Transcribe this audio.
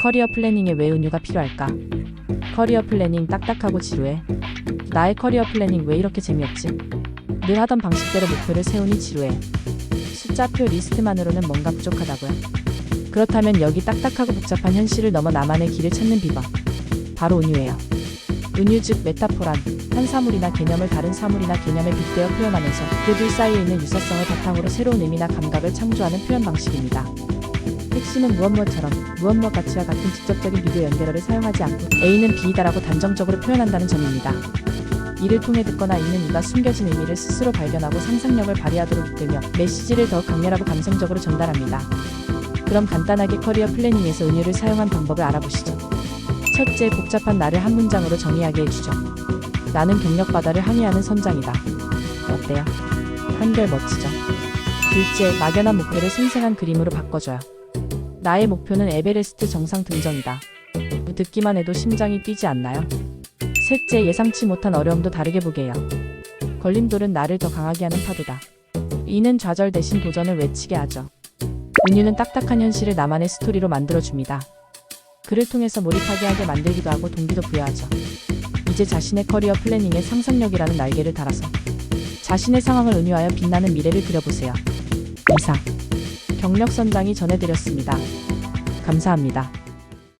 커리어 플래닝에 왜 은유가 필요할까? 커리어 플래닝 딱딱하고 지루해. 나의 커리어 플래닝 왜 이렇게 재미없지? 늘 하던 방식대로 목표를 세우니 지루해. 숫자표 리스트만으로는 뭔가 부족하다고요. 그렇다면 여기 딱딱하고 복잡한 현실을 넘어 나만의 길을 찾는 비법. 바로 은유예요. 은유 즉 메타포란 한 사물이나 개념을 다른 사물이나 개념에 빗대어 표현하면서 그둘 사이에 있는 유사성을 바탕으로 새로운 의미나 감각을 창조하는 표현 방식입니다. 핵심은 무엇무엇처럼 무엇무엇 가치와 같은 직접적인 비교 연결어를 사용하지 않고 A는 B이다라고 단정적으로 표현한다는 점입니다. 이를 통해 듣거나 읽는 이가 숨겨진 의미를 스스로 발견하고 상상력을 발휘하도록 이끌며 메시지를 더 강렬하고 감성적으로 전달합니다. 그럼 간단하게 커리어 플래닝에서 은유를 사용한 방법을 알아보시죠. 첫째, 복잡한 나를 한 문장으로 정의하게 해주죠. 나는 경력 바다를 항해하는 선장이다. 어때요? 한결 멋지죠? 둘째, 막연한 목표를 생생한 그림으로 바꿔줘요. 나의 목표는 에베레스트 정상 등정이다. 듣기만 해도 심장이 뛰지 않나요? 셋째, 예상치 못한 어려움도 다르게 보게 해요. 걸림돌은 나를 더 강하게 하는 파도다. 이는 좌절 대신 도전을 외치게 하죠. 은유는 딱딱한 현실을 나만의 스토리로 만들어줍니다. 글을 통해서 몰입하게 하게 만들기도 하고 동기도 부여하죠. 이제 자신의 커리어 플래닝에 상상력이라는 날개를 달아서 자신의 상황을 은유하여 빛나는 미래를 그려보세요. 이상 경력 선장이 전해드렸습니다. 감사합니다.